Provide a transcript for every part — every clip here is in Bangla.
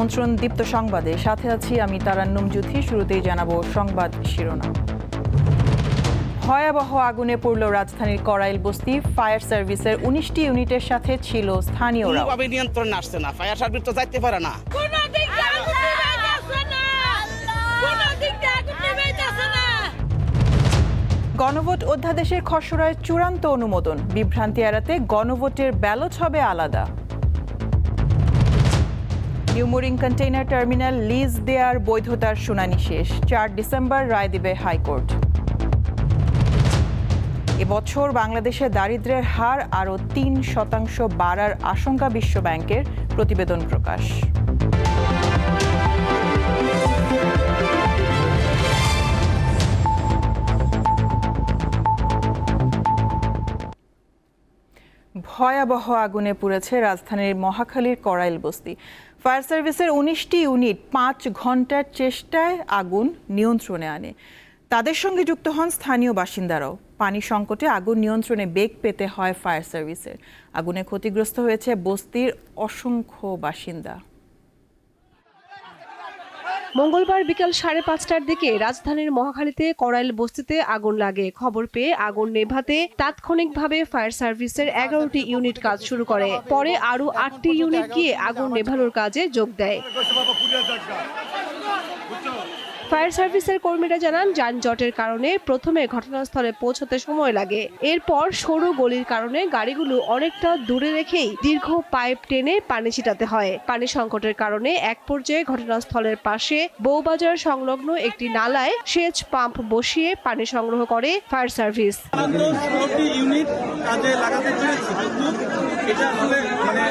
আমন্ত্রণ দীপ্ত সংবাদে। সাথে আছি আমি তারান্নুম জুথি শুরুতেই জানাব সংবাদ শিরোনাম। ভয়াবহ আগুনে পড়ল রাজধানীর করাইল বস্তি। ফায়ার সার্ভিসের উনিশটি ইউনিটের সাথে ছিল স্থানীয়রা নিয়ন্ত্রণ আসছে না। ফায়ার সার্ভিস তো যাইতে পারে না। কোন দিক দিয়ে আগুন নিভাইতেছে না। কোন দিক দিয়ে আগুন নিভাইতেছে না। গণভোট অধ্যাদেশের খসড়ায় চূড়ান্ত অনুমোদন। বিভ্রান্তি এড়াতে গণভোটের ব্যালট হবে আলাদা। New Mooring container terminal lease দেয়ার বৈধতার শুনানি শেষ। চার ডিসেম্বর রায় দিবে হাইকোর্ট। এবছর বাংলাদেশে দারিদ্র্যের হার আরও তিন শতাংশ বাড়ার আশঙ্কা বিশ্বব্যাংকের প্রতিবেদন প্রকাশ। ভয়াবহ আগুনে পুড়েছে রাজধানীর মহাখালীর করাইল বস্তি। ফায়ার সার্ভিসের উনিশটি ইউনিট পাঁচ ঘণ্টার চেষ্টায় আগুন নিয়ন্ত্রণে আনে। তাদের সঙ্গে যুক্ত হন স্থানীয় বাসিন্দারাও। পানি সংকটে আগুন নিয়ন্ত্রণে বেগ পেতে হয় ফায়ার সার্ভিসের। আগুনে ক্ষতিগ্রস্ত হয়েছে বস্তির অসংখ্য বাসিন্দা। মঙ্গলবার বিকাল সাড়ে পাঁচটার দিকে রাজধানীর মহাখালীতে করাইল বস্তিতে আগুন লাগে। খবর পেয়ে আগুন নেভাতে তাৎক্ষণিকভাবে ফায়ার সার্ভিসের এগারোটি ইউনিট কাজ শুরু করে। পরে আরও আটটি ইউনিট গিয়ে আগুন নেভানোর কাজে যোগ দেয়। ফায়ার সার্ভিসের কর্মীরা জানান, যানজটের কারণে প্রথমে ঘটনাস্থলে পৌঁছতে সময় লাগে। এরপর সরু গলির কারণে গাড়িগুলো অনেকটা দূরে রেখেই দীর্ঘ পাইপ টেনে পানি ছিটাতে হয়। পানি সংকটের কারণে এক পর্যায়ে ঘটনাস্থলের পাশে বউবাজার সংলগ্ন একটি নালায় সেচ পাম্প বসিয়ে পানি সংগ্রহ করে ফায়ার সার্ভিস। এটা আসলে মানে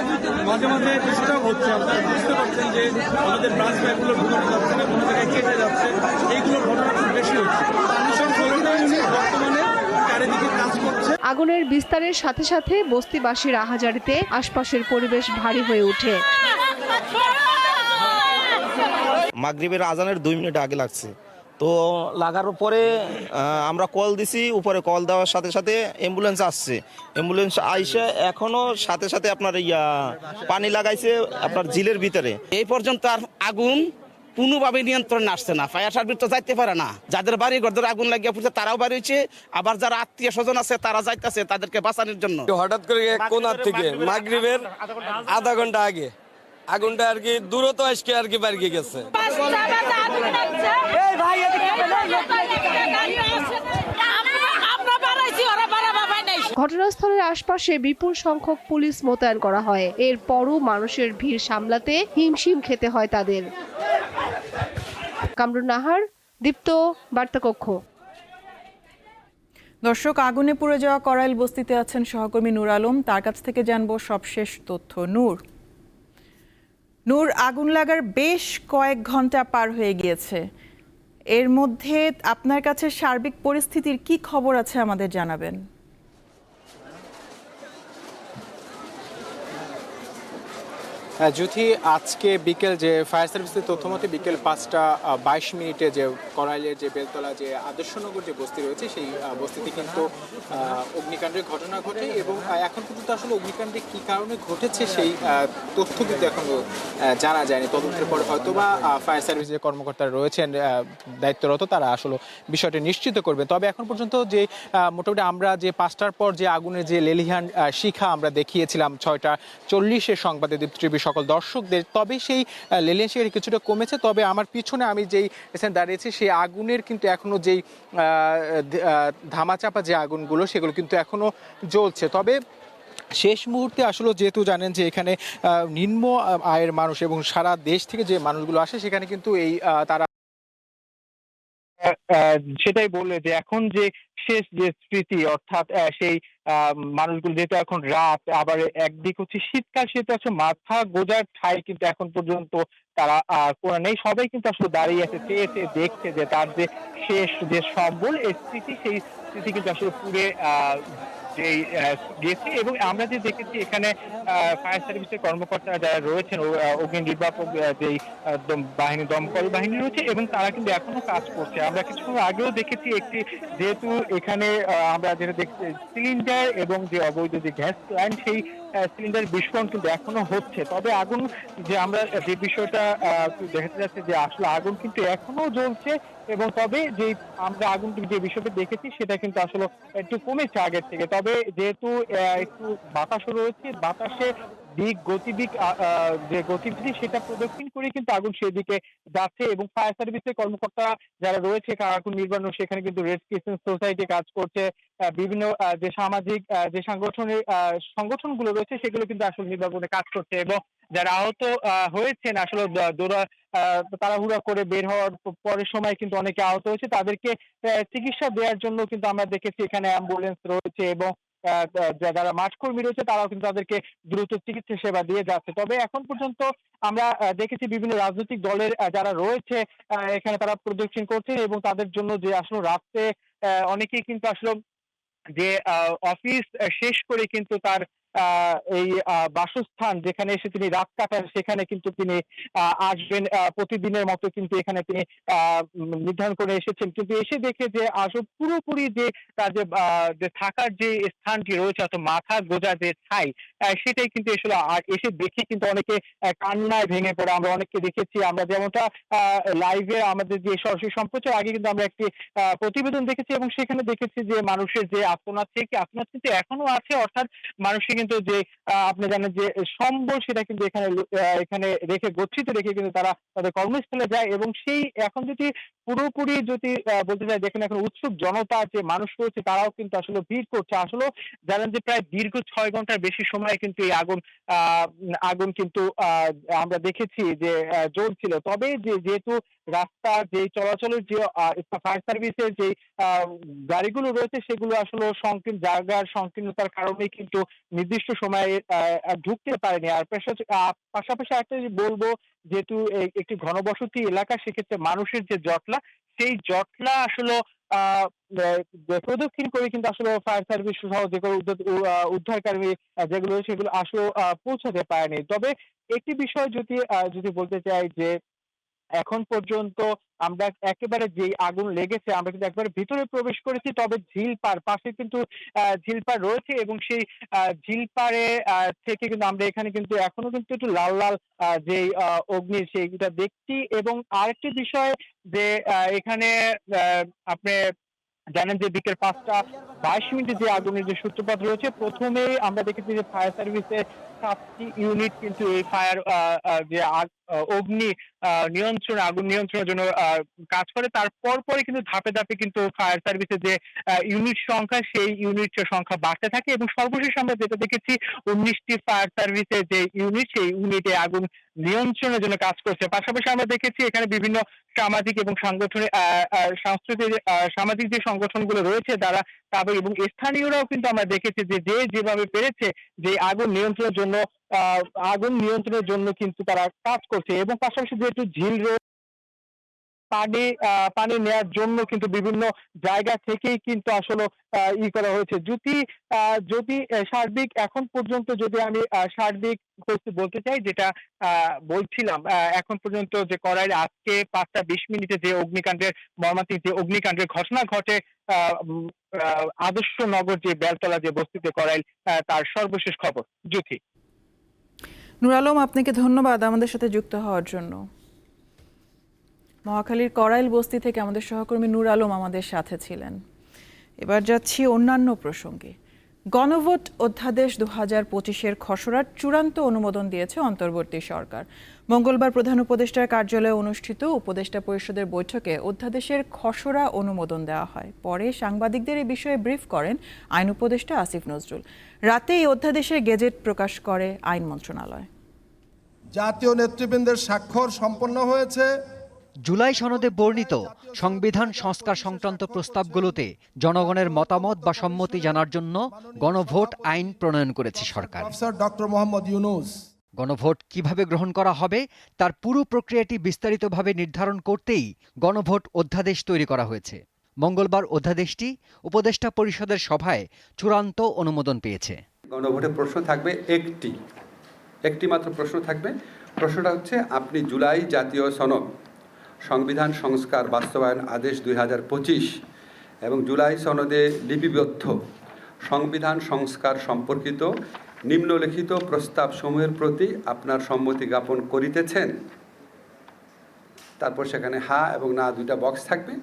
মাঝে মাঝে ডিস্টার্ব হচ্ছে। আপনারা বুঝতে পারছেন যে আমাদের ব্রাঞ্চ ব্যাগগুলো ঢুকানো যাচ্ছে না কোনো জায়গায় কেটে যাচ্ছে এইগুলোর ঘটনা খুব বেশি হচ্ছে। মিশন ষোলোটা ইউনিট বর্তমানে চারিদিকে কাজ করছে। আগুনের বিস্তারের সাথে সাথে বস্তিবাসীর আহাজারিতে আশপাশের পরিবেশ ভারী হয়ে ওঠে। মাগরিবের আজানের দুই মিনিট আগে লাগছে। তো লাগার পরে আমরা কল দিছি উপরে কল দেওয়ার সাথে সাথে অ্যাম্বুলেন্স আসছে। অ্যাম্বুলেন্স আইসে এখনও সাথে সাথে আপনার ইয়া পানি লাগাইছে আপনার জিলের ভিতরে। এই পর্যন্ত আর আগুন কোনোভাবে নিয়ন্ত্রণ আসছে না। ফায়ার সার্ভিস তো যাইতে পারে না। যাদের বাড়ি ঘর ধরে আগুন লাগিয়ে পড়ছে তারাও বাড়ি হয়েছে। আবার যারা আত্মীয় স্বজন আছে তারা যাইতেছে তাদেরকে বাঁচানোর জন্য। হঠাৎ করে কোনার থেকে মাগরিবের আধা ঘণ্টা আগে আগুনটা আর কি দূরত আজকে আর কি বাড়ি গেছে। ঘটনাস্থলের আশপাশে বিপুল সংখ্যক পুলিশ মোতায়েন করা হয়। এরপরও মানুষের ভিড় সামলাতে হিমশিম খেতে হয় তাদের। কামরুন নাহার দীপ্ত বার্তাকক্ষ। দর্শক আগুনে পুড়ে যাওয়া করাইল বস্তিতে আছেন সহকর্মী নূর আলম। তার কাছ থেকে জানব সবশেষ তথ্য। নূর। নূর আগুন লাগার বেশ কয়েক ঘণ্টা পার হয়ে গিয়েছে। এর মধ্যে আপনার কাছে সার্বিক পরিস্থিতির কি খবর আছে আমাদের জানাবেন? হ্যাঁ, জ্যোতি আজকে বিকেল যে ফায়ার সার্ভিসের তথ্য মতে বিকেল পাঁচটা বাইশ মিনিটে যে করাইলের যে বেলতলা যে আদর্শনগর যে বস্তি রয়েছে সেই বস্তিতে কিন্তু অগ্নিকাণ্ডের ঘটনা ঘটে এবং এখন পর্যন্ত আসলে অগ্নিকাণ্ডে কী কারণে ঘটেছে সেই তথ্য কিন্তু এখনও আহ, জানা যায়নি। তদন্তের পর হয়তোবা ফায়ার সার্ভিসের যে কর্মকর্তারা রয়েছেন দায়িত্বরত তারা আসলে বিষয়টি নিশ্চিত করবে। তবে এখন পর্যন্ত যে মোটামুটি আমরা যে পাঁচটার পর যে আগুনের যে লেলিহান শিখা আমরা দেখিয়েছিলাম ছয়টা চল্লিশের সংবাদে টিভির সকল দর্শকদের, তবে সেই লেলিহান শিখা কিছুটা কমেছে। তবে আমার পিছনে আমি যেই স্থানে দাঁড়িয়েছি, সেই আগুনের কিন্তু এখনও যেই ধামাচাপা যে আগুনগুলো, সেগুলো কিন্তু এখনও জ্বলছে। তবে শেষ মুহূর্তে আসলে যেহেতু জানেন যে এখানে নিম্ন আয়ের মানুষ এবং সারা দেশ থেকে যে মানুষগুলো আসে, সেখানে কিন্তু এই তারা সেটাই বললে যে এখন যে শেষ যে স্মৃতি, অর্থাৎ সেই মানুষগুলো যেহেতু এখন রাত, আবার একদিক হচ্ছে শীতকাল, সেহেতু আছে মাথা গোজার ঠাই কিন্তু এখন পর্যন্ত তারা নেই। সবাই কিন্তু আসলে দাঁড়িয়ে আছে চেয়ে চেয়ে দেখছে যে তার যে শেষ যে সম্বল এই স্মৃতি সেই স্মৃতি কিন্তু আসলে আহ, যেই গেছে। এবং আমরা যে দেখেছি এখানে ফায়ার সার্ভিসের কর্মকর্তারা যারা রয়েছেন অগ্নি নির্বাপক যেই বাহিনী দমকল বাহিনী রয়েছে এবং তারা কিন্তু এখনও কাজ করছে। আমরা কিছুক্ষণ আগেও দেখেছি একটি যেহেতু এখানে আমরা যেটা দেখছি সিলিন্ডার এবং যে অবৈধ যে গ্যাস প্ল্যান্ট সেই সিলিন্ডার বিস্ফোরণ কিন্তু এখনও হচ্ছে। তবে আগুন যে আমরা যে বিষয়টা দেখাতে যাচ্ছে যে আসলে আগুন কিন্তু এখনও জ্বলছে এবং তবে যে আমরা আগুন যে বিষয়টা দেখেছি, সেটা কিন্তু আসলে একটু কমেছে আগের থেকে। তবে যেহেতু একটু বাতাসও রয়েছে, বাতাসে দিক গতিবিক যে গতিবিধি সেটা প্রদক্ষিণ করে কিন্তু আগুন সেদিকে যাচ্ছে এবং ফায়ার সার্ভিসের কর্মকর্তা যারা রয়েছে আগুন নির্বাণ সেখানে কিন্তু রেড ক্রিসেন্ট সোসাইটি কাজ করছে। বিভিন্ন যে সামাজিক যে সাংগঠনিক সংগঠনগুলো রয়েছে সেগুলো কিন্তু আসলে নির্বাপনে কাজ করছে এবং যারা আহত আহ, হয়েছেন আসলে দৌড়া তাড়াহুড়া করে বের হওয়ার পরের সময় কিন্তু অনেকে আহত হয়েছে। তাদেরকে চিকিৎসা দেওয়ার জন্য কিন্তু আমরা দেখেছি এখানে অ্যাম্বুলেন্স রয়েছে এবং যারা মাঠকর্মী রয়েছে, তারাও কিন্তু তাদেরকে দ্রুত চিকিৎসা সেবা দিয়ে যাচ্ছে। তবে এখন পর্যন্ত আমরা দেখেছি বিভিন্ন রাজনৈতিক দলের যারা রয়েছে এখানে তারা প্রদক্ষিণ করছে এবং তাদের জন্য যে আসলে রাত্রে অনেকেই কিন্তু আসলে যে অফিস শেষ করে কিন্তু তার এই বাসস্থান যেখানে এসে তিনি রাত কাটান, সেখানে কিন্তু তিনি আসবেন প্রতিদিনের মতো কিন্তু এখানে তিনি নির্ধারণ করে এসেছেন। কিন্তু এসে দেখে যে আসলে পুরোপুরি যে, তার যে থাকার যে স্থানটি রয়েছে, অর্থাৎ মাথা গোজা যে ছাই সেটাই কিন্তু আসলে আর এসে দেখে কিন্তু অনেকে কান্নায় ভেঙে পড়ে। আমরা অনেককে দেখেছি, আমরা যেমনটা লাইভে আমাদের যে সরাসরি সম্প্রচার, আগে কিন্তু আমরা একটি প্রতিবেদন দেখেছি এবং সেখানে দেখেছি যে মানুষের যে আপনার থেকে আপনার কিন্তু এখনও আছে? অর্থাৎ মানুষের কিন্তু যে আপনি জানেন যে, সম্বল সেটা কিন্তু এখানে এখানে রেখে, গচ্ছিত রেখে কিন্তু তারা তাদের কর্মস্থলে যায় এবং সেই, এখন যদি পুরোপুরি যদি বলতে চাই যেখানে এখন উৎসুক জনতা যে মানুষ রয়েছে তারাও কিন্তু আসলে ভিড় করছে। আসলে জানেন যে প্রায় দীর্ঘ ছয় ঘণ্টার বেশি সময় কিন্তু এই আগুন আগুন কিন্তু আমরা দেখেছি যে আহ, ছিল তবে যে যেহেতু রাস্তা যে চলাচলের যে ফায়ার সার্ভিসের যে গাড়িগুলো রয়েছে সেগুলো আসলে সংকীর্ণ জায়গার সংকীর্ণতার কারণে কিন্তু নির্দিষ্ট সময়ে ঢুকতে পারেনি। আর পাশাপাশি একটা বলব যেহেতু একটি ঘনবসতি এলাকা সেক্ষেত্রে মানুষের যে জটলা সেই জটলা আসলে প্রদক্ষিণ করে কিন্তু আসলে ফায়ার সার্ভিস সহ যে কোনো উদ্ধার- আহ, উদ্ধারকারী আহ, যেগুলো সেগুলো আসলে পৌঁছাতে পারেনি। তবে একটি বিষয় যদি যদি বলতে চাই যে এখন পর্যন্ত আমরা একেবারে যে আগুন লেগেছে, আমরা কিন্তু একবারে ভিতরে প্রবেশ করেছি, তবে ঝিল পার পাশে কিন্তু ঝিল পার রয়েছে এবং সেই ঝিল পারে থেকে কিন্তু আমরা এখানে কিন্তু এখনও কিন্তু একটু লাল লাল যে অগ্নি সেইটা দেখছি এবং আরেকটি বিষয় যে এখানে আপনি জানেন যে বিকেল পাঁচটা বাইশ মিনিটে যে আগুনের যে সূত্রপাত রয়েছে, প্রথমেই আমরা দেখেছি যে ফায়ার সার্ভিসের সাতটি ইউনিট কিন্তু এই ফায়ার যে অগ্নি নিয়ন্ত্রণ, আগুন নিয়ন্ত্রণের জন্য কাজ করে। তারপর পরে কিন্তু ধাপে ধাপে কিন্তু ফায়ার সার্ভিসের যে ইউনিট সংখ্যা, সেই ইউনিট সংখ্যা বাড়তে থাকে এবং সর্বশেষ আমরা যেটা দেখেছি, উনিশটি ফায়ার সার্ভিসের যে ইউনিট সেই ইউনিটে আগুন নিয়ন্ত্রণের জন্য কাজ করছে। পাশাপাশি আমরা দেখেছি এখানে বিভিন্ন সামাজিক এবং সাংগঠনিক সাংস্কৃতিক সামাজিক যে সংগঠনগুলো রয়েছে তারা, তাদের এবং স্থানীয়রাও কিন্তু আমরা দেখেছি যে যে যেভাবে পেরেছে, যে আগুন নিয়ন্ত্রণের জন্য আহ, আগুন নিয়ন্ত্রণের জন্য কিন্তু তারা কাজ করছে। এবং পাশাপাশি যেহেতু ঝিল রয়েছে পানি পানি নেওয়ার জন্য কিন্তু বিভিন্ন জায়গা থেকেই কিন্তু আসলে ই করা হয়েছে। যদি যদি সার্বিক এখন পর্যন্ত যদি আমি সার্বিক বলতে চাই যেটা বলছিলাম এখন পর্যন্ত যে করাইল আজকে পাঁচটা বিশ মিনিটে যে অগ্নিকাণ্ডের মর্মান্তিক যে অগ্নিকাণ্ডের ঘটনা ঘটে আহ, আহ, আদর্শ নগর যে বেলতলা যে বস্তিতে করাইল তার সর্বশেষ খবর। জ্যোতি। নুর আলম, আপনাকে ধন্যবাদ আমাদের সাথে যুক্ত হওয়ার জন্য। মহাখালীর করাইল বস্তি থেকে আমাদের সহকর্মী নুর আলম আমাদের সাথে ছিলেন। এবার যাচ্ছি অন্যান্য প্রসঙ্গে। গণভোট অধ্যাদেশ দু হাজার পঁচিশের খসড়ার চূড়ান্ত অনুমোদন দিয়েছে অন্তর্বর্তী সরকার। মঙ্গলবার প্রধান উপদেষ্টার কার্যালয়ে অনুষ্ঠিত উপদেষ্টা পরিষদের বৈঠকে অধ্যাদেশের খসড়া অনুমোদন দেওয়া হয়। পরে সাংবাদিকদের এ বিষয়ে ব্রিফ করেন আইন উপদেষ্টা আসিফ নজরুল। রাতে এই অধ্যাদেশের গেজেট প্রকাশ করে আইন মন্ত্রণালয়। জাতীয় নেতৃবৃন্দের স্বাক্ষর সম্পন্ন হয়েছে। জুলাই সনদে বর্ণিত সংবিধান সংস্কার সংক্রান্ত প্রস্তাবগুলোতে জনগণের মতামত বা সম্মতি জানার জন্য গণভোট আইন প্রণয়ন করেছে সরকার। ডক্টর মোহাম্মদ ইউনুস গণভোট কীভাবে গ্রহণ করা হবে তার পুরো প্রক্রিয়াটি বিস্তারিতভাবে নির্ধারণ করতেই গণভোট অধ্যাদেশ তৈরি করা হয়েছে। মঙ্গলবার অধ্যাদেশটি উপদেষ্টা পরিষদের সভায় চূড়ান্ত অনুমোদন পেয়েছে। গণভোটে প্রশ্ন থাকবে একটি। একটি মাত্র প্রশ্ন থাকবে। প্রশ্নটা হচ্ছে আপনি জুলাই জাতীয় সনদ সংবিধান সংস্কার বাস্তবায়ন আদেশ দুই হাজার পঁচিশ এবং জুলাই সনদে লিপিবদ্ধ। সংবিধান সংস্কার সম্পর্কিত নিম্নলিখিত প্রস্তাব প্রস্তাবসমূহের প্রতি আপনার সম্মতি জ্ঞাপন করিতেছেন। তারপর সেখানে হা এবং না দুইটা বক্স থাকবে।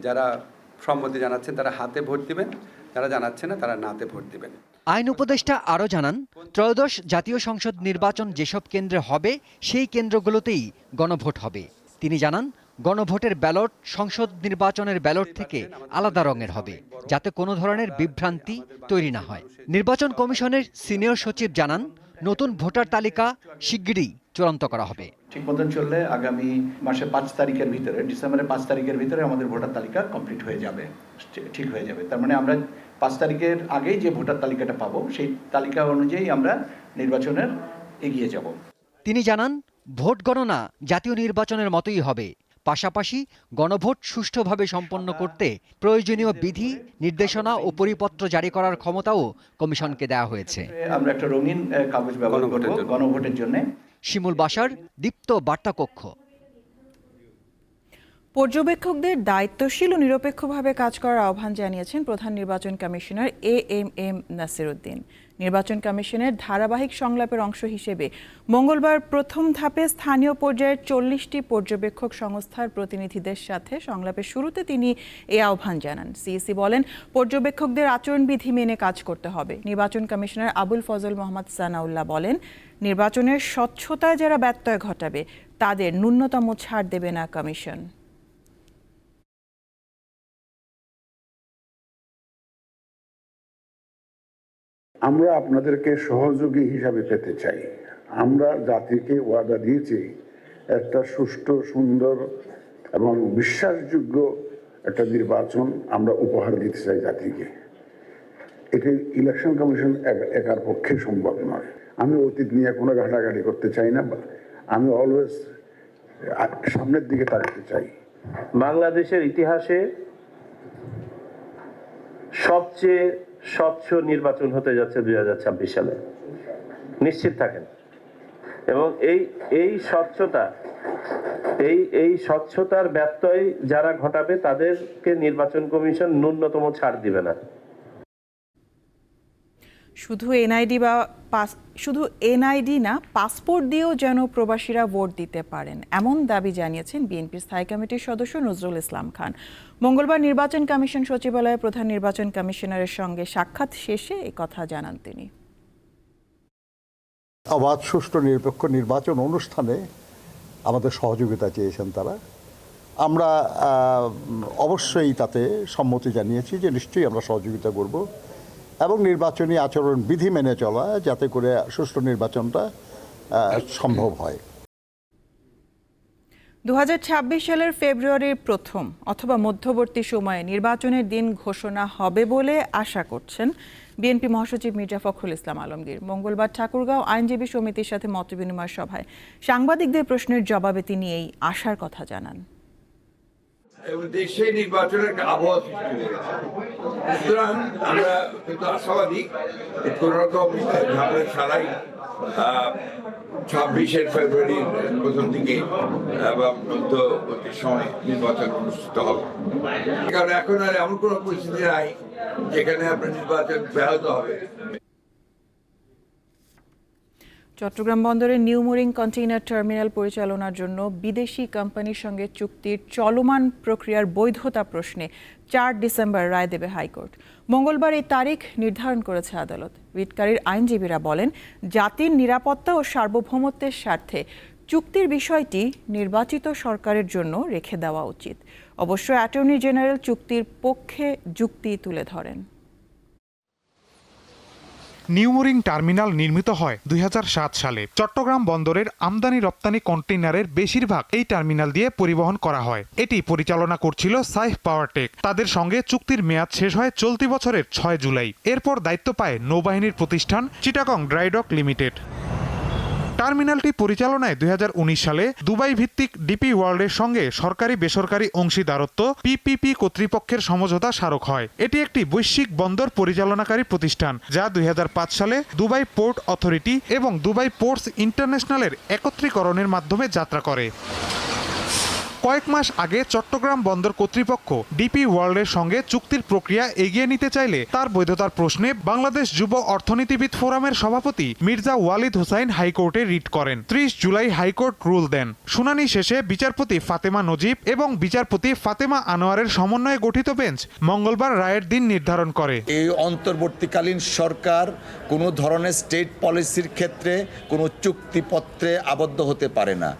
যারা সম্মতি জানাচ্ছেন তারা হাতে ভোট দিবেন, যারা জানাচ্ছেন না তারা নাতে ভোট দিবেন। আইন উপদেষ্টা আরও জানান, ত্রয়োদশ জাতীয় সংসদ নির্বাচন যেসব কেন্দ্রে হবে, সেই কেন্দ্রগুলোতেই গণভোট হবে। তিনি জানান গণভোটের ব্যালট সংসদ নির্বাচনের ব্যালট থেকে আলাদা রঙের হবে যাতে কোনো ধরনের বিভ্রান্তি তৈরি না হয়। নির্বাচন কমিশনের সিনিয়র সচিব জানান নতুন ভোটার তালিকা শিগগিরই চূড়ান্ত করা হবে। ঠিক মতন চললে আগামী মাসে পাঁচ তারিখের ভিতরে ডিসেম্বরের পাঁচ তারিখের ভিতরে আমাদের ভোটার তালিকা কমপ্লিট হয়ে যাবে ঠিক হয়ে যাবে। তার মানে আমরা পাঁচ তারিখের আগেই যে ভোটার তালিকাটা পাবো সেই তালিকা অনুযায়ী আমরা নির্বাচনের এগিয়ে যাব। তিনি জানান ভোট গণনা জাতীয় নির্বাচনের মতোই হবে পাশাপাশি গণভোট সুষ্ঠুভাবে সম্পন্ন করতে প্রয়োজনীয় বিধি নির্দেশনা ও পরিপত্র জারি করার ক্ষমতাও কমিশনকে দেওয়া হয়েছে। আমরা একটা রঙিন কাগজ ব্যবহার গণভোটের করব জন্য। গণভোটের জন্য। শিমুল বাসার দীপ্ত বার্তা কক্ষ পর্যবেক্ষকদের দায়িত্বশীল ও নিরপেক্ষভাবে কাজ করার আহ্বান জানিয়েছেন প্রধান নির্বাচন commissioner A M M Nasiruddin. নির্বাচন কমিশনের ধারাবাহিক সংলাপের অংশ হিসেবে মঙ্গলবার প্রথম ধাপে স্থানীয় পর্যায়ের চল্লিশটি পর্যবেক্ষক সংস্থার প্রতিনিধিদের সাথে সংলাপের শুরুতে তিনি এ আহ্বান জানান। সিইসি বলেন, পর্যবেক্ষকদের আচরণবিধি মেনে কাজ করতে হবে। নির্বাচন কমিশনার আবুল ফজল মোহাম্মদ সানাউল্লাহ বলেন, নির্বাচনের স্বচ্ছতায় যারা ব্যত্যয় ঘটাবে, তাদের ন্যূনতম ছাড় দেবে না কমিশন। আমরা আপনাদেরকে সহযোগী হিসাবে পেতে চাই। আমরা জাতিকে ওয়াদা দিয়েছি একটা সুষ্ঠু, সুন্দর এবং বিশ্বাসযোগ্য একটা নির্বাচন আমরা উপহার দিতে চাই জাতিকে। এটি ইলেকশন কমিশন একার পক্ষে সম্ভব নয়। আমি অতীত নিয়ে কোনো ঘাটাঘাটি করতে চাই না আমি অলওয়েজ সামনের দিকে তাকাতে চাই। বাংলাদেশের ইতিহাসে সবচেয়ে স্বচ্ছ নির্বাচন হতে যাচ্ছে দুই হাজার ছাব্বিশ সালে। নিশ্চিত থাকেন। এবং এই এই স্বচ্ছতা, এই এই স্বচ্ছতার ব্যত্যয় যারা ঘটাবে, তাদেরকে নির্বাচন কমিশন ন্যূনতম ছাড় দিবে না। শুধু এনআইডি বা পাস, শুধু এনআইডি না, পাসপোর্ট দিয়েও যেন প্রবাসীরা ভোট দিতে পারেন, এমন দাবি জানিয়েছেন বিএনপির স্থায়ী কমিটির সদস্য নজরুল ইসলাম খান। মঙ্গলবার নির্বাচন কমিশন সচিবালয়ে প্রধান নির্বাচন কমিশনারের সঙ্গে সাক্ষাৎ শেষে এই কথা জানান তিনি। অবাধ সুষ্ঠু নিরপেক্ষ নির্বাচন অনুষ্ঠানে আমাদের সহযোগিতা চেয়েছেন তারা। আমরা অবশ্যই তাতে সম্মতি জানিয়েছি যে নিশ্চয়ই আমরা সহযোগিতা করব। এবং নির্বাচনী আচরণ বিধি মেনে চলা যাতে করে সুষ্ঠু নির্বাচনটা সম্ভব হয়। দু হাজার ছাব্বিশ সালের ফেব্রুয়ারির প্রথম অথবা মধ্যবর্তী সময়ে নির্বাচনের দিন ঘোষণা হবে বলে আশা করছেন বিএনপি মহাসচিব মির্জা ফখরুল ইসলাম আলমগীর। মঙ্গলবার ঠাকুরগাঁও আইনজীবী সমিতির সাথে মতবিনিময় সভায় সাংবাদিকদের প্রশ্নের জবাবে তিনি এই আশার কথা জানান। এবং দেশে নির্বাচনের একটা আবহাওয়া সৃষ্টি হয়ে গেছে। সুতরাং আমরা কিন্তু আশাবাদী কোনো রকম ঝামেলা ছাড়াই ছাব্বিশের ফেব্রুয়ারির প্রথম দিকে আহ, বা মধ্যবর্তী সময় নির্বাচন অনুষ্ঠিত হবে। কারণ এখন আর এমন কোনো পরিস্থিতি নাই যেখানে আপনার নির্বাচন ব্যাহত হবে। চট্টগ্রাম বন্দরের নিউ মোরিং কন্টেইনার টার্মিনাল পরিচালনার জন্য বিদেশি কোম্পানির সঙ্গে চুক্তির চলমান প্রক্রিয়ার বৈধতা প্রশ্নে চার ডিসেম্বর রায় দেবে হাইকোর্ট। মঙ্গলবার এই তারিখ নির্ধারণ করেছে আদালত। রিটকারীর আইনজীবীরা বলেন, জাতির নিরাপত্তা ও সার্বভৌমত্বের স্বার্থে চুক্তির বিষয়টি নির্বাচিত সরকারের জন্য রেখে দেওয়া উচিত। অবশ্য অ্যাটর্নি জেনারেল চুক্তির পক্ষে যুক্তি তুলে ধরেন। নিউমোরিং টার্মিনাল নির্মিত হয় দুই হাজার সাত সালে। চট্টগ্রাম বন্দরের আমদানি রপ্তানি কন্টেইনারের বেশিরভাগ এই টার্মিনাল দিয়ে পরিবহন করা হয়। এটি পরিচালনা করছিল সাইফ পাওয়ারটেক তাদের সঙ্গে চুক্তির মেয়াদ শেষ হয় চলতি বছরের ছয় জুলাই। এরপর দায়িত্ব পায় নৌবাহিনীর প্রতিষ্ঠান চিটাগং ড্রাইডক লিমিটেড। টার্মিনালটি পরিচালনায় দুই হাজার উনিশ সালে দুবাই ভিত্তিক ডিপি ওয়ার্ল্ডের সঙ্গে সরকারি বেসরকারি অংশীদারত্ব পিপিপি কর্তৃপক্ষের সমঝোতা স্মারক হয়। এটি একটি বৈশ্বিক বন্দর পরিচালনাকারী প্রতিষ্ঠান, যা দুই হাজার পাঁচ সালে দুবাই পোর্ট অথরিটি এবং দুবাই পোর্টস ইন্টারন্যাশনালের একত্রীকরণের মাধ্যমে যাত্রা করে। কয়েক মাস আগে চট্টগ্রাম বন্দর কর্তৃপক্ষ ডিপি ওয়ার্ল্ডের সঙ্গে চুক্তির প্রক্রিয়া এগিয়ে নিতে চাইলে তার বৈধতার প্রশ্নে বাংলাদেশ যুব অর্থনীতিবিদ ফোরামের সভাপতি মির্জা ওয়ালিদ হোসাইন হাইকোর্টে রিট করেন। ত্রিশ জুলাই হাইকোর্ট রুল দেন। শুনানি শেষে বিচারপতি ফাতেমা নজিব এবং বিচারপতি ফাতেমা আনোয়ারের সমন্বয়ে গঠিত বেঞ্চ মঙ্গলবার রায়ের দিন নির্ধারণ করে। এই অন্তর্বর্তীকালীন সরকার কোনো ধরনের স্টেট পলিসির ক্ষেত্রে কোনো চুক্তিপত্রে আবদ্ধ হতে পারে না।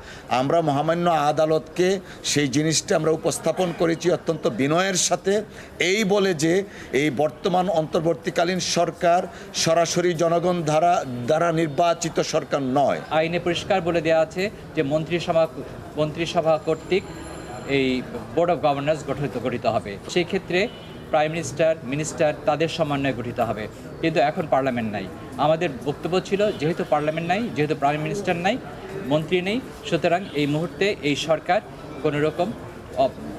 আমরা মহামান্য আদালতকে সেই জিনিসটা আমরা উপস্থাপন করেছি অত্যন্ত বিনয়ের সাথে। এই বলে যে এই বর্তমান অন্তর্বর্তীকালীন সরকার সরাসরি জনগণ দ্বারা দ্বারা নির্বাচিত সরকার নয়। আইনে পরিষ্কার বলে দেওয়া আছে যে মন্ত্রিসভা মন্ত্রিসভা কর্তৃক এই বোর্ড অফ গভর্নেন্স গঠিত গঠিত হবে। সেই ক্ষেত্রে প্রাইম মিনিস্টার মিনিস্টার তাদের সমন্বয়ে গঠিত হবে। কিন্তু এখন পার্লামেন্ট নাই। আমাদের বক্তব্য ছিল যেহেতু পার্লামেন্ট নাই, যেহেতু প্রাইম মিনিস্টার নাই, মন্ত্রী নেই, সুতরাং এই মুহূর্তে এই সরকার কোনো রকম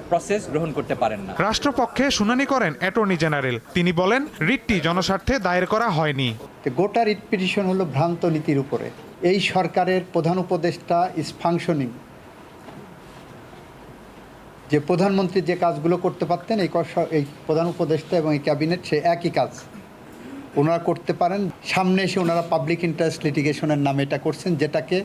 প্রসেস গ্রহণ করতে পারেন না। রাষ্ট্রপক্ষে শুনানি করেন অ্যাটর্নি জেনারেল। তিনি বলেন রিটটি জনস্বার্থে দায়ের করা হয়নি। গোটা রিট পিটিশন হলো ভ্রান্ত নীতির উপরে। এই সরকারের প্রধান উপদেষ্টা ইজ ফাংশনিং যে প্রধানমন্ত্রী যে কাজগুলো করতে পারতেন এই এই প্রধান উপদেষ্টা এবং এই ক্যাবিনেট সে একই কাজ। ওনারা করতে পারেন। সামনে এসে ওনারা পাবলিক ইন্টারেস্ট লিটিগেশনের নামে এটা করছেন যেটাকে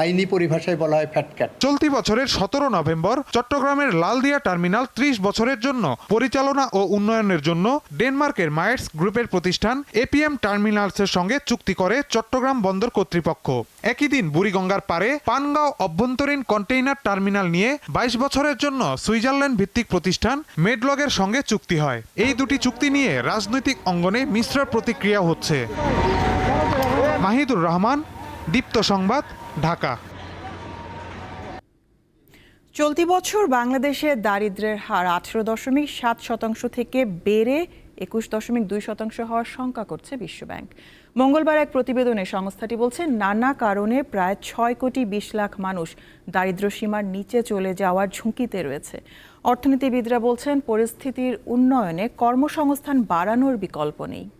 আইনি পরিভাষায় বলা হয় ফ্যাটক্যাট চলতি বছরের সতেরো নভেম্বর চট্টগ্রামের লালদিয়া টার্মিনাল ত্রিশ বছরের জন্য পরিচালনা ও উন্নয়নের জন্য ডেনমার্কের মায়ার্স গ্রুপের প্রতিষ্ঠান এপিএম টার্মিনালসের সঙ্গে চুক্তি করে চট্টগ্রাম বন্দর কর্তৃপক্ষ। একই দিন বুড়িগঙ্গার পারে পানগাঁও অভ্যন্তরীণ কন্টেইনার টার্মিনাল নিয়ে বাইশ বছরের জন্য সুইজারল্যান্ড ভিত্তিক প্রতিষ্ঠান মেডলগের সঙ্গে চুক্তি হয়। এই দুটি চুক্তি নিয়ে রাজনৈতিক অঙ্গনে মিশ্র প্রতিক্রিয়া হচ্ছে। মাহিদুর রহমান, দীপ্ত সংবাদ ঢাকা। চলতি বছর বাংলাদেশে দারিদ্র্যের হার আঠেরো দশমিক সাত শতাংশ থেকে বেড়ে একুশ দশমিক দুই শতাংশ হওয়ার শঙ্কা করছে বিশ্বব্যাংক। মঙ্গলবার এক প্রতিবেদনে সংস্থাটি বলছে, নানা কারণে প্রায় ছয় কোটি বিশ লাখ মানুষ দারিদ্র্য সীমার নিচে চলে যাওয়ার ঝুঁকিতে রয়েছে। অর্থনীতিবিদরা বলছেন, পরিস্থিতির উন্নয়নে কর্মসংস্থান বাড়ানোর বিকল্প নেই।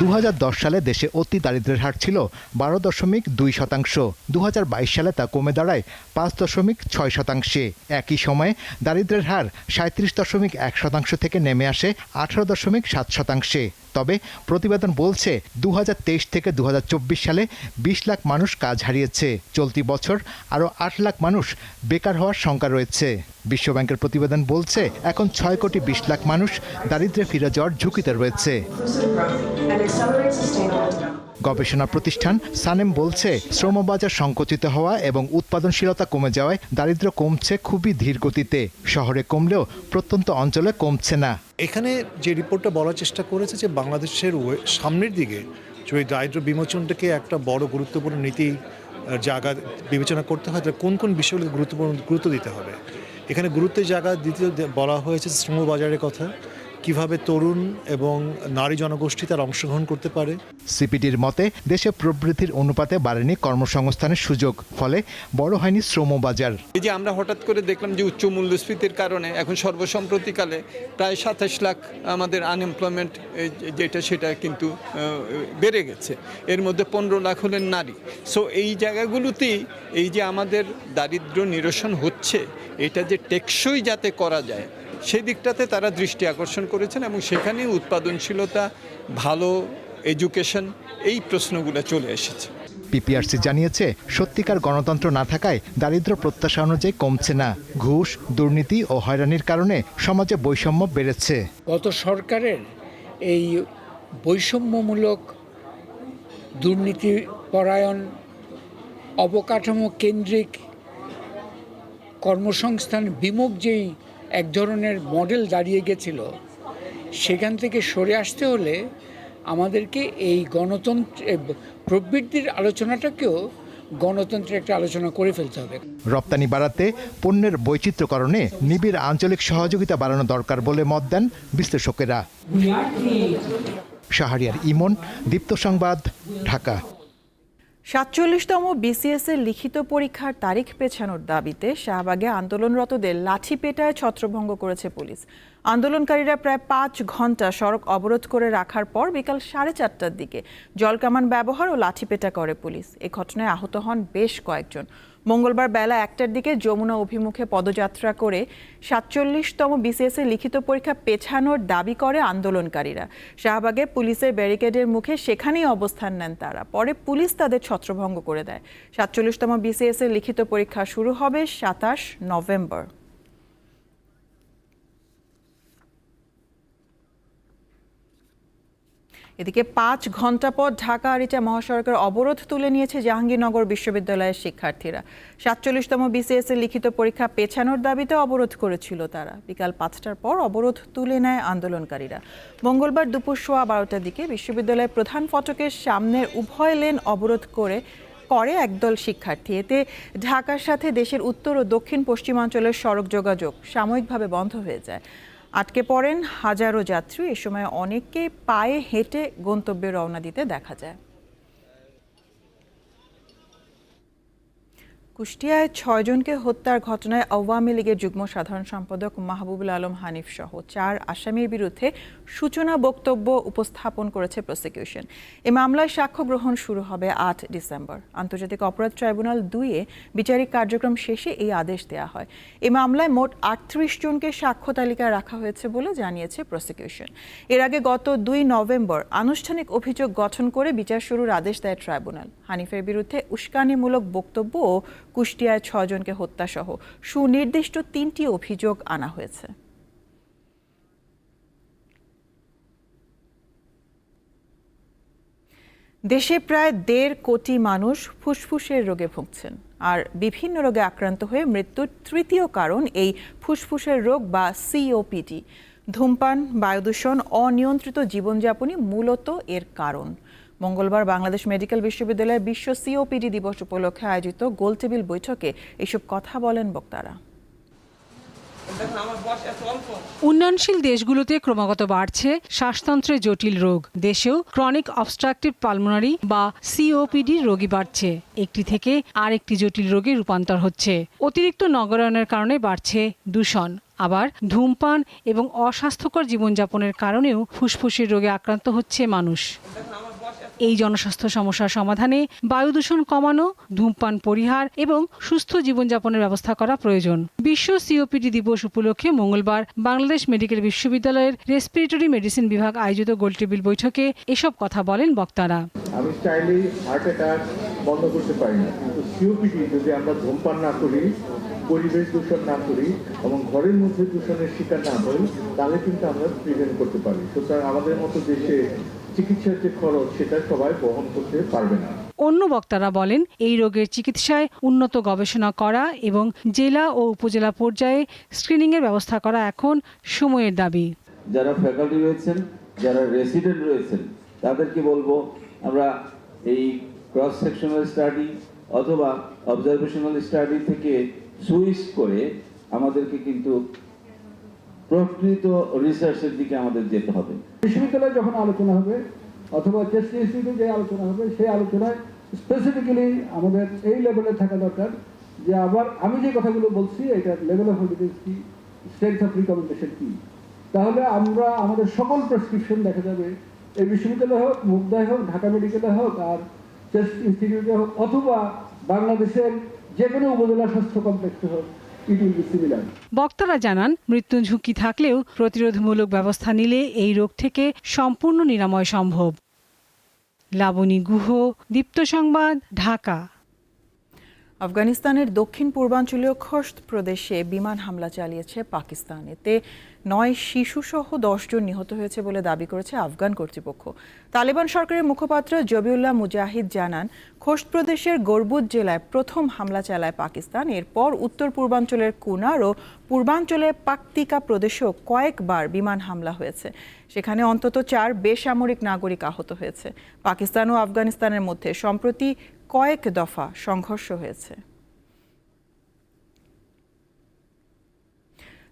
দু হাজার দশ সালে দেশে অতি দারিদ্র্যের হার ছিল বারো দশমিক দুই শতাংশ। দু হাজার বাইশ সালে তা কমে দাঁড়ায় পাঁচ দশমিক ছয় শতাংশে। একই সময়ে দারিদ্র্যের হার সাঁত্রিশ দশমিক এক শতাংশ থেকে নেমে আসে আঠারো দশমিক সাত শতাংশে। তবে প্রতিবেদন বলছে দু হাজার তেইশ থেকে দু হাজার চব্বিশ সালে বিশ লাখ মানুষ কাজ হারিয়েছে। চলতি বছর আরও আট লাখ মানুষ বেকার হওয়ার শঙ্কা রয়েছে। বিশ্বব্যাংকের প্রতিবেদন বলছে, এখন ছয় কোটি বিশ লাখ মানুষ দারিদ্র্যে ফিরে যাওয়ার ঝুঁকিতে রয়েছে। গবেষণা প্রতিষ্ঠান সানেম বলছে, শ্রমবাজার সংকুচিত হওয়া এবং উৎপাদনশীলতা কমে যাওয়ায় দারিদ্র্য কমছে খুবই ধীর গতিতে শহরে কমলেও প্রত্যন্ত অঞ্চলে কমছে না। এখানে যে রিপোর্টটা বলার চেষ্টা করেছে যে বাংলাদেশের সামনের দিকে যদি দারিদ্র বিমোচনটাকে একটা বড় গুরুত্বপূর্ণ নীতি জায়গা বিবেচনা করতে হয় কোন কোন বিষয়গুলোকে গুরুত্বপূর্ণ গুরুত্ব দিতে হবে? এখানে গুরুত্বের জায়গা দ্বিতীয় বলা হয়েছে শ্রমবাজারের কথা। কীভাবে তরুণ এবং নারী জনগোষ্ঠী তার অংশগ্রহণ করতে পারে? সিপিডির মতে দেশে প্রবৃদ্ধির অনুপাতে বাড়েনি কর্মসংস্থানের সুযোগ ফলে বড় হয়নি শ্রম বাজার। এই যে আমরা হঠাৎ করে দেখলাম যে উচ্চ মূল্যস্ফীতির কারণে এখন সর্বসম্প্রতিকালে প্রায় সাতাশ লাখ আমাদের আনএমপ্লয়মেন্ট যেটা সেটা কিন্তু বেড়ে গেছে। এর মধ্যে পনেরো লাখ হলেন নারী। সো এই জায়গাগুলোতেই এই যে আমাদের দারিদ্র নিরসন হচ্ছে এটা যে টেকসই যাতে করা যায় সেই দিকটাতে তারা দৃষ্টি আকর্ষণ করেছেন এবং সেখানে উৎপাদনশীলতা ভালো এডুকেশন এই প্রশ্নগুলো চলে এসেছে। পিপিআরসি জানিয়েছে সত্যিকার গণতন্ত্র না থাকায় দারিদ্র প্রত্যাশা অনুযায়ী কমছে না। ঘুষ দুর্নীতি ও হয়রানির কারণে সমাজে বৈষম্য বেড়েছে। গত সরকারের এই বৈষম্যমূলক দুর্নীতি পরায়ণ অবকাঠামো কেন্দ্রিক কর্মসংস্থান বিমুখ যেই এক ধরনের মডেল দাঁড়িয়ে গেছিল। সেখান থেকে সরে আসতে হলে আমাদেরকে এই গণতন্ত্র প্রবৃদ্ধির আলোচনাটাকেও গণতন্ত্রের একটা আলোচনা করে ফেলতে হবে। রপ্তানি বাড়াতে পণ্যের বৈচিত্র্যকরণে নিবিড় আঞ্চলিক সহযোগিতা বাড়ানো দরকার বলে মত দেন বিশ্লেষকেরা। শাহরিয়ার ইমন দীপ্ত সংবাদ ঢাকা। সাতচল্লিশতম বিসিএস এর লিখিত পরীক্ষার তারিখ পেছানোর দাবিতে শাহবাগে আন্দোলনরতদের লাঠি পেটায় ছত্রভঙ্গ করেছে পুলিশ। আন্দোলনকারীরা প্রায় পাঁচ ঘণ্টা সড়ক অবরোধ করে রাখার পর বিকাল সাড়ে চারটার দিকে জলকামান ব্যবহার ও লাঠিপেটা করে পুলিশ। এ ঘটনায় আহত হন বেশ কয়েকজন। মঙ্গলবার বেলা একটার দিকে যমুনা অভিমুখে পদযাত্রা করে সাতচল্লিশতম বিসিএস এর লিখিত পরীক্ষা পেছানোর দাবি করে আন্দোলনকারীরা। শাহবাগে পুলিশের ব্যারিকেডের মুখে সেখানেই অবস্থান নেন তারা। পরে পুলিশ তাদের ছত্রভঙ্গ করে দেয়। সাতচল্লিশতম বিসিএস এর লিখিত পরীক্ষা শুরু হবে সাতাশ নভেম্বর। এদিকে পাঁচ ঘণ্টা পর ঢাকা আরিচা মহাসড়কের অবরোধ তুলে নিয়েছে জাহাঙ্গীরনগর বিশ্ববিদ্যালয়ের শিক্ষার্থীরা। সাতচল্লিশতম বিসিএস এর লিখিত পরীক্ষা পেছানোর দাবিতে অবরোধ করেছিল তারা। বিকাল পাঁচটার পর অবরোধ তুলে নেয় আন্দোলনকারীরা। মঙ্গলবার দুপুর সোয়া বারোটার দিকে বিশ্ববিদ্যালয়ের প্রধান ফটকের সামনের উভয় লেন অবরোধ করে করে একদল শিক্ষার্থী। এতে ঢাকার সাথে দেশের উত্তর ও দক্ষিণ পশ্চিমাঞ্চলের সড়ক যোগাযোগ সাময়িকভাবে বন্ধ হয়ে যায়। আটকে পড়েন হাজারো যাত্রী। এ সময় অনেককে পায়ে হেঁটে গন্তব্যে রওনা দিতে দেখা যায়। কুষ্টিয়ায় ছয়জনকে হত্যার ঘটনায় আওয়ামী লীগের যুগ্ম সাধারণ সম্পাদক মাহবুবুল আলম হানিফ সহ চার আসামির বিরুদ্ধে সূচনা বক্তব্য উপস্থাপন করেছে প্রসিকিউশন এ মামলায় সাক্ষ্য গ্রহণ শুরু হবে আট ডিসেম্বর। আন্তর্জাতিক অপরাধ ট্রাইব্যুনাল দুইয়ে বিচারিক কার্যক্রম শেষে এই আদেশ দেওয়া হয়। এ মামলায় মোট আটত্রিশ জনকে সাক্ষ্য তালিকায় রাখা হয়েছে বলে জানিয়েছে প্রসিকিউশন এর আগে গত দুই নভেম্বর আনুষ্ঠানিক অভিযোগ গঠন করে বিচার শুরুর আদেশ দেয় ট্রাইব্যুনাল। হানিফের বিরুদ্ধে উস্কানিমূলক বক্তব্য ও কুষ্টিয়ায় ছজনকে হত্যাসহ সুনির্দিষ্ট তিনটি অভিযোগ আনা হয়েছে। দেশে প্রায় দেড় কোটি মানুষ ফুসফুসের রোগে ভুগছেন আর বিভিন্ন রোগে আক্রান্ত হয়ে মৃত্যুর তৃতীয় কারণ এই ফুসফুসের রোগ বা সিওপিডি ধূমপান, বায়ুদূষণ, অনিয়ন্ত্রিত জীবনযাপনই মূলত এর কারণ। মঙ্গলবার বাংলাদেশ মেডিকেল বিশ্ববিদ্যালয়ের বিশ্ব সিওপিডি দিবস উপলক্ষে আয়োজিত গোলটেবিল বৈঠকে এসব কথা বলেন বক্তারা। উন্নয়নশীল দেশগুলোতে ক্রমাগত বাড়ছে শ্বাসতন্ত্রে জটিল রোগ। দেশেও ক্রনিক অবস্ট্রাকটিভ পালমোনারি বা সিওপিডি রোগী বাড়ছে। একটি থেকে আরেকটি জটিল রোগে রূপান্তর হচ্ছে। অতিরিক্ত নগরায়নের কারণে বাড়ছে দূষণ। আবার ধূমপান এবং অস্বাস্থ্যকর জীবনযাপনের কারণেও ফুসফুসের রোগে আক্রান্ত হচ্ছে মানুষ। এই জনস্বাস্থ্য সমস্যার সমাধানে বায়ু দূষণ কমানো, ধূমপান পরিহার এবং সুস্থ জীবনযাপনের ব্যবস্থা করা প্রয়োজন। বিশ্ব সিওপিডি দিবস উপলক্ষে মঙ্গলবার বাংলাদেশ মেডিকেল বিশ্ববিদ্যালয়ের রেসপিরেটরি মেডিসিন বিভাগ আয়োজিত গোলটেবিল বৈঠকে এসব কথা বলেন বক্তারা। আমি চাইলেই হার্ট অ্যাটাক বন্ধ করতে পারি না। কিন্তু সিওপিডি যদি আমরা ধূমপান না করি, পরিবেশ দূষণ না করি এবং ঘরের মধ্যে দূষণের শিকার না হই, তাহলে কিন্তু আমরা প্রিভেন্ট করতে পারি। সুতরাং আমাদের মতো দেশে চিকিৎসার যে খরচ সেটা সবাই বহন করতে পারবে না। অন্য বক্তারা বলেন এই রোগের চিকিৎসায় উন্নত গবেষণা করা এবং জেলা ও উপজেলা পর্যায়ে স্ক্রিনিংয়ের ব্যবস্থা করা এখন সময়ের দাবি। যারা ফ্যাকাল্টি রয়েছেন যারা রেসিডেন্ট রয়েছেন তাদেরকে বলব আমরা এই ক্রস সেকশনাল স্টাডি অথবা অবজারভেশনাল স্টাডি থেকে সুইচ করে আমাদেরকে কিন্তু প্রকৃত রিসার্চের দিকে আমাদের যেতে হবে। বিশ্ববিদ্যালয়ে যখন আলোচনা হবে, অথবা ইনস্টিটিউটে যে আলোচনা হবে, সেই আলোচনায় স্পেসিফিক্যালি আমাদের এই লেভেলে থাকা দরকার যে আবার আমি যে কথাগুলো বলছি, এটা লেভেল অফ এভিডেন্স কি স্ট্রেংথ অফ রিকমেন্ডেশন কি? তাহলে আমরা, আমাদের সকল প্রেসক্রিপশন দেখা যাবে, এই বিশ্ববিদ্যালয় হোক মুগদায় হোক, ঢাকা মেডিকেলে হোক, আর টেস্ট ইনস্টিটিউটে হোক, অথবা বাংলাদেশের যে কোনো উপজেলা স্বাস্থ্য কমপ্লেক্সে হোক বক্তারা জানান মৃত্যু ঝুঁকি থাকলেও প্রতিরোধমূলক ব্যবস্থা নিলে এই রোগ থেকে সম্পূর্ণ নিরাময় সম্ভব। লাবণী গুহ দীপ্ত সংবাদ ঢাকা। আফগানিস্তানের দক্ষিণ পূর্বাঞ্চলীয় খস্ত প্রদেশে বিমান হামলা চালিয়েছে পাকিস্তান। এতে নয় শিশুসহ দশজন নিহত হয়েছে বলে দাবি করেছে আফগান কর্তৃপক্ষ। তালেবান সরকারের মুখপাত্র জবিউল্লাহ মুজাহিদ জানান খোস্ত প্রদেশের গরবুদ জেলায় প্রথম হামলা চালায় পাকিস্তান। এরপর উত্তর পূর্বাঞ্চলের কুনার ও পূর্বাঞ্চলে পাকতিকা প্রদেশেও কয়েকবার বিমান হামলা হয়েছে। সেখানে অন্তত চার বেসামরিক নাগরিক আহত হয়েছে। পাকিস্তান ও আফগানিস্তানের মধ্যে সম্প্রতি কয়েক দফা সংঘর্ষ হয়েছে।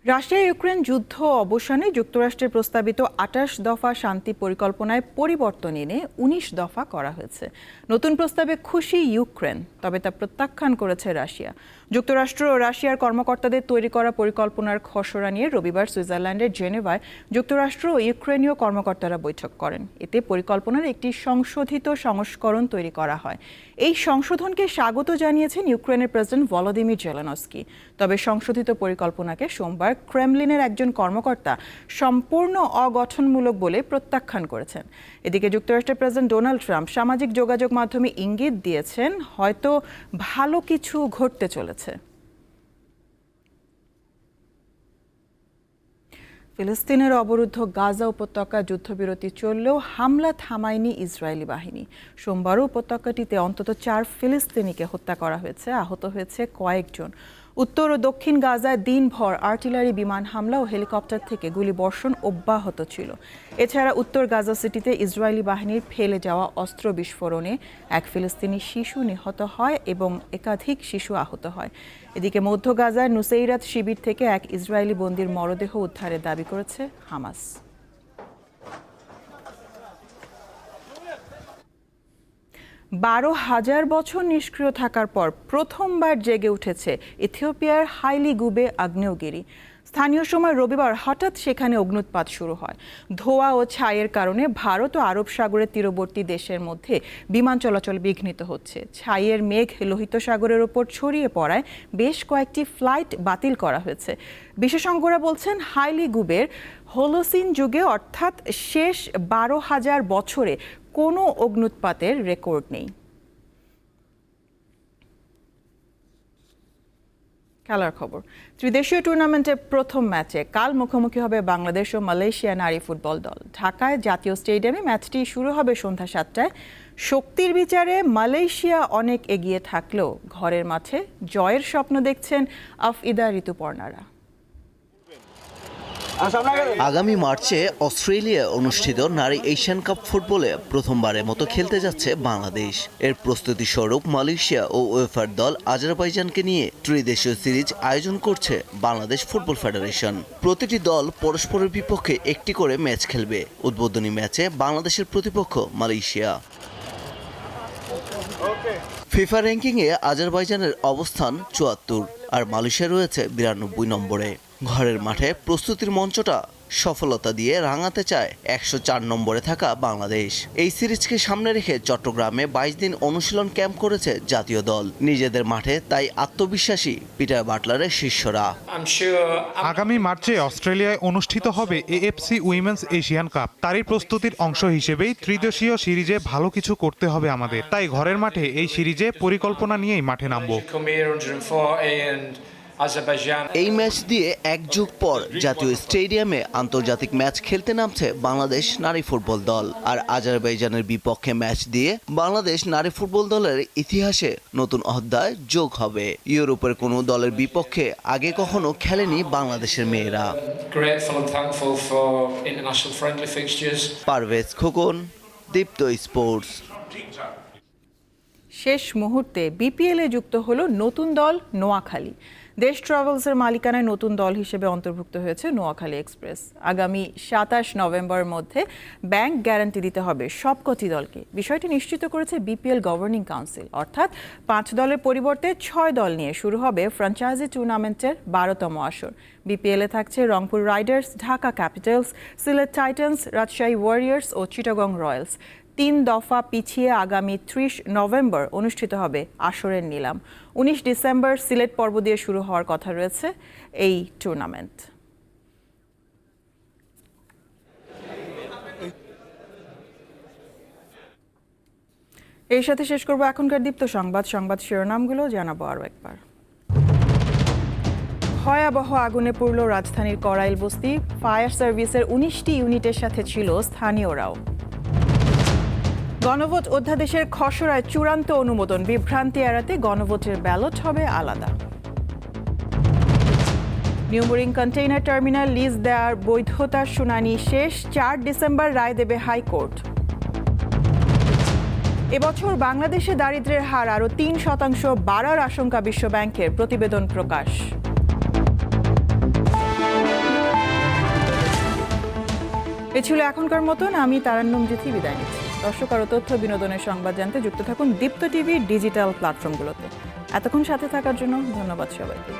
রাশিয়া ইউক্রেন যুদ্ধ অবসানে যুক্তরাষ্ট্রের প্রস্তাবিত আটাশ দফা শান্তি পরিকল্পনায় পরিবর্তন এনে উনিশ দফা করা হয়েছে। নতুন প্রস্তাবে খুশি ইউক্রেন, তবে তা প্রত্যাখ্যান করেছে রাশিয়া। যুক্তরাষ্ট্র ও রাশিয়ার কর্মকর্তাদের তৈরি করা পরিকল্পনার খসড়া নিয়ে রবিবার সুইজারল্যান্ডের জেনেভায় যুক্তরাষ্ট্র ও ইউক্রেনীয় কর্মকর্তারা বৈঠক করেন। এতে পরিকল্পনার একটি সংশোধিত সংস্করণ তৈরি করা হয়। এই সংশোধনকে স্বাগত জানিয়েছেন ইউক্রেনের প্রেসিডেন্ট ভলোদিমির জেলেনস্কি। তবে সংশোধিত পরিকল্পনাকে সোমবার ক্রেমলিনের একজন কর্মকর্তা সম্পূর্ণ অগঠনমূলক বলে প্রত্যাখ্যান করেছেন। এদিকে যুক্তরাষ্ট্রের প্রেসিডেন্ট ডোনাল্ড ট্রাম্প সামাজিক যোগাযোগ মাধ্যমে ইঙ্গিত দিয়েছেন, হয়তো ভালো কিছু ঘটতে চলেছে। ফিলিস্তিনের অবরুদ্ধ গাজা উপত্যকা যুদ্ধবিরতি চললেও হামলা থামায়নি ইসরায়েলি বাহিনী। সোমবারও উপত্যকাটিতে অন্তত চার ফিলিস্তিনিকে হত্যা করা হয়েছে, আহত হয়েছে কয়েকজন। উত্তর ও দক্ষিণ গাজায় দিনভর আর্টিলারি বিমান হামলা ও হেলিকপ্টার থেকে গুলি বর্ষণ অব্যাহত ছিল। এছাড়া উত্তর গাজা সিটিতে ইসরায়েলি বাহিনীর ফেলে যাওয়া অস্ত্র বিস্ফোরণে এক ফিলিস্তিনি শিশু নিহত হয় এবং একাধিক শিশু আহত হয়। এদিকে মধ্য গাজার নুসেইরাত শিবির থেকে এক ইসরায়েলি বন্দির মরদেহ উদ্ধারের দাবি করেছে হামাস। বারো হাজার বছর নিষ্ক্রিয় থাকার পর প্রথমবার জেগে উঠেছে ইথিওপিয়ার হাইলি গুবে আগ্নেয়গিরি। স্থানীয় সময় রবিবার হঠাৎ সেখানে অগ্নুৎপাত শুরু হয়। ধোয়া ও ছাইয়ের কারণে ভারত ও আরব সাগরের তীরবর্তী দেশের মধ্যে বিমান চলাচল বিঘ্নিত হচ্ছে। ছাইয়ের মেঘ লোহিত সাগরের ওপর ছড়িয়ে পড়ায় বেশ কয়েকটি ফ্লাইট বাতিল করা হয়েছে। বিশেষজ্ঞরা বলছেন, হাইলি গুবের হোলোসিন যুগে অর্থাৎ শেষ বারো হাজার বছরে কোনো অগ্নুৎপাতের রেকর্ড নেই। খেলার খবর। ত্রিদেশীয় টুর্নামেন্টের প্রথম ম্যাচে কাল মুখোমুখি হবে বাংলাদেশ ও মালয়েশিয়া নারী ফুটবল দল। ঢাকায় জাতীয় স্টেডিয়ামে ম্যাচটি শুরু হবে সন্ধ্যা সাতটায়। শক্তির বিচারে মালয়েশিয়া অনেক এগিয়ে থাকলেও ঘরের মাঠে জয়ের স্বপ্ন দেখছেন আফইদা ঋতুপর্ণারা। আগামী মার্চে অস্ট্রেলিয়া অনুষ্ঠিত নারী এশিয়ান কাপ ফুটবলে প্রথমবারের মতো খেলতে যাচ্ছে বাংলাদেশ। এর প্রস্তুতি স্বরূপ মালয়েশিয়া ও ওয়েফার দল আজারবাইজানকে নিয়ে ত্রিদেশীয় সিরিজ আয়োজন করছে বাংলাদেশ ফুটবল ফেডারেশন। প্রতিটি দল পরস্পরের বিপক্ষে একটি করে ম্যাচ খেলবে। উদ্বোধনী ম্যাচে বাংলাদেশের প্রতিপক্ষ মালয়েশিয়া। ফিফা র্যাঙ্কিংয়ে আজারবাইজানের অবস্থান চুয়াত্তর আর মালয়েশিয়া রয়েছে বিরানব্বই নম্বরে। ঘরের মাঠে প্রস্তুতির মঞ্চটা সফলতা দিয়ে রাঙাতে চায় একশো চার নম্বরে থাকা বাংলাদেশ। এই সিরিজকে সামনে রেখে চট্টগ্রামে বাইশ দিন অনুশীলন ক্যাম্প করেছে জাতীয় দল। নিজেদের মাঠে তাই আত্মবিশ্বাসী পিটার বাটলারের শিষ্যরা। আগামী মার্চে অস্ট্রেলিয়ায় অনুষ্ঠিত হবে এএফসি উইমেন্স এশিয়ান কাপ তারই প্রস্তুতির অংশ হিসেবেই ত্রিদেশীয় সিরিজে ভালো কিছু করতে হবে আমাদের। তাই ঘরের মাঠে এই সিরিজে পরিকল্পনা নিয়েই মাঠে নামবো। এই ম্যাচ দিয়ে এক যুগ পর জাতীয় স্টেডিয়ামে আন্তর্জাতিক ম্যাচ খেলতে নামছে বাংলাদেশ নারী ফুটবল দল। আর আজারবাইজানের বিপক্ষে ম্যাচ দিয়ে বাংলাদেশ নারী ফুটবল দলের ইতিহাসে নতুন অধ্যায় যোগ হবে। ইউরোপের কোনো দলের বিপক্ষে আগে কখনো খেলেনি বাংলাদেশের মেয়েরা। পারভেজ খোকন দীপ্ত স্পোর্টস। শেষ মুহূর্তে বিপিএলে যুক্ত হলো নতুন দল নোয়াখালী। দেশ ট্রাভেলসের মালিকানায় নতুন দল হিসেবে অন্তর্ভুক্ত হয়েছে নোয়াখালী এক্সপ্রেস। আগামী সাতাশ নভেম্বর মধ্যে ব্যাংক গ্যারান্টি দিতে হবে সবকটি দলকে। বিষয়টি নিশ্চিত করেছে বিপিএল গভর্নিং কাউন্সিল। অর্থাৎ পাঁচ দলের পরিবর্তে ছয় দল নিয়ে শুরু হবে ফ্র্যাঞ্চাইজি টুর্নামেন্টের বারোতম আসর। বিপিএলে থাকছে Rangpur Riders, Dhaka Capitals, Sylhet Titans, Rajshahi Warriors ও চিটাগং রয়্যালস। তিন দফা পিছিয়ে আগামী ত্রিশ নভেম্বর অনুষ্ঠিত হবে আসরের নিলাম। উনিশ ডিসেম্বর সিলেট পর্ব দিয়ে শুরু হওয়ার কথা রয়েছে এই টুর্নামেন্ট এর সাথে শেষ করব এখনকার দীপ্ত সংবাদ। সংবাদ শিরোনামগুলো জানাব আরও একবার। ভয়াবহ আগুনে পুরল রাজধানীর করাইল বস্তি। ফায়ার সার্ভিসের উনিশটি ইউনিটের সাথে ছিল স্থানীয়রাও। গণভোট অধ্যাদেশের খসড়ায় চূড়ান্ত অনুমোদন। বিভ্রান্তি এড়াতে গণভোটের ব্যালট হবে আলাদা। নিউমোরিং কন্টেইনার টার্মিনাল লিজ দেওয়ার বৈধতার শুনানি শেষ। চার ডিসেম্বর রায় দেবে হাইকোর্ট। এবছর বাংলাদেশে দারিদ্র্যের হার আরও তিন শতাংশ বাড়ার আশঙ্কা বিশ্বব্যাংকের প্রতিবেদন প্রকাশ। এ ছিল এখনকার মতন, আমি তারান্নম জিথি বিদায় নিচ্ছি। দর্শক আরও তথ্য বিনোদনের সংবাদ জানতে যুক্ত থাকুন দীপ্ত টিভি ডিজিটাল প্ল্যাটফর্মগুলোতে। এতক্ষণ সাথে থাকার জন্য ধন্যবাদ সবাইকে।